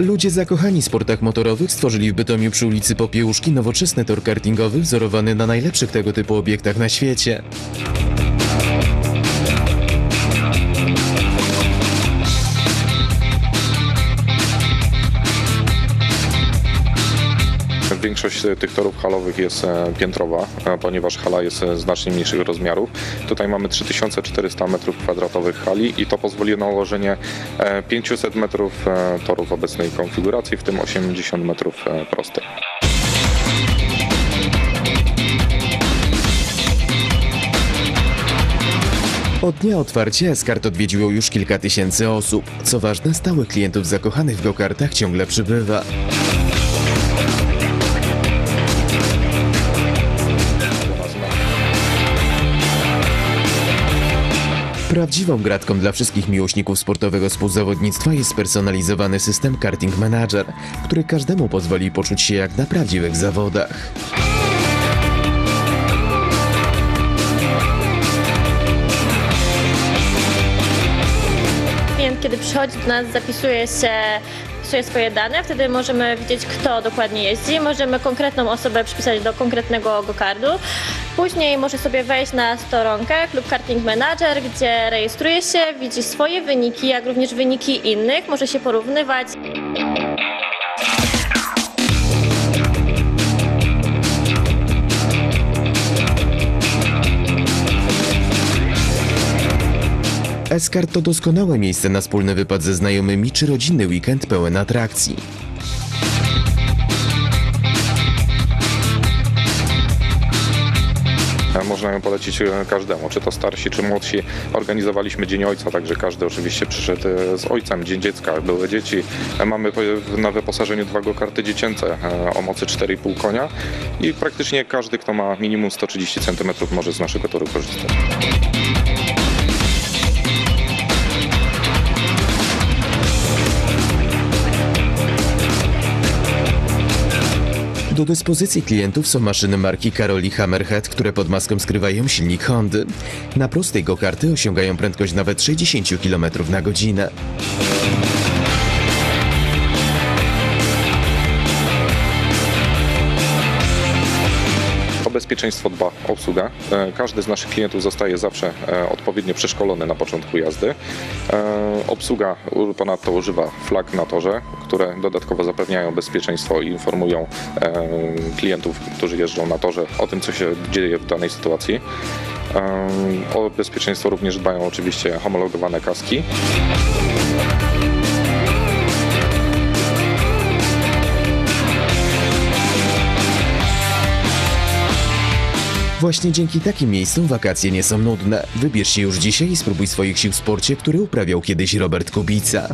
Ludzie zakochani w sportach motorowych stworzyli w Bytomiu przy ulicy Popiełuszki nowoczesny tor kartingowy wzorowany na najlepszych tego typu obiektach na świecie. Większość e, tych torów halowych jest e, piętrowa, e, ponieważ hala jest znacznie mniejszych rozmiarów. Tutaj mamy 3400 m2 hali i to pozwoli na ułożenie e, 500 metrów torów obecnej konfiguracji, w tym 80 metrów prostych. Od dnia otwarcia Eskart odwiedziło już kilka tysięcy osób. Co ważne, stałych klientów zakochanych w go-kartach ciągle przybywa. Prawdziwą gratką dla wszystkich miłośników sportowego współzawodnictwa jest spersonalizowany system Karting Manager, który każdemu pozwoli poczuć się jak na prawdziwych zawodach. Kiedy przychodzi do nas, zapisuje się wpisuje swoje dane, wtedy możemy widzieć, kto dokładnie jeździ. Możemy konkretną osobę przypisać do konkretnego go-kardu. Później może sobie wejść na stronkę Klub Karting Manager, gdzie rejestruje się, widzi swoje wyniki, jak również wyniki innych, może się porównywać. Eskart to doskonałe miejsce na wspólny wypad ze znajomymi czy rodzinny weekend pełen atrakcji. Można ją polecić e, każdemu, czy to starsi, czy młodsi. Organizowaliśmy Dzień Ojca, także każdy oczywiście przyszedł e, z ojcem. Dzień Dziecka, były dzieci. E, Mamy na wyposażeniu dwa go-karty dziecięce e, o mocy 4,5 konia i praktycznie każdy, kto ma minimum 130 cm może z naszego toru korzystać. Do dyspozycji klientów są maszyny marki Karoli Hammerhead, które pod maską skrywają silnik Hondy. Na prostej go-karty osiągają prędkość nawet 60 km na godzinę. Bezpieczeństwo dba obsługa. E, Każdy z naszych klientów zostaje zawsze e, odpowiednio przeszkolony na początku jazdy. E, Obsługa ponadto używa flag na torze, które dodatkowo zapewniają bezpieczeństwo i informują klientów, którzy jeżdżą na torze o tym, co się dzieje w danej sytuacji. O bezpieczeństwo również dbają oczywiście homologowane kaski. Właśnie dzięki takim miejscom wakacje nie są nudne. Wybierz się już dzisiaj i spróbuj swoich sił w sporcie, który uprawiał kiedyś Robert Kubica.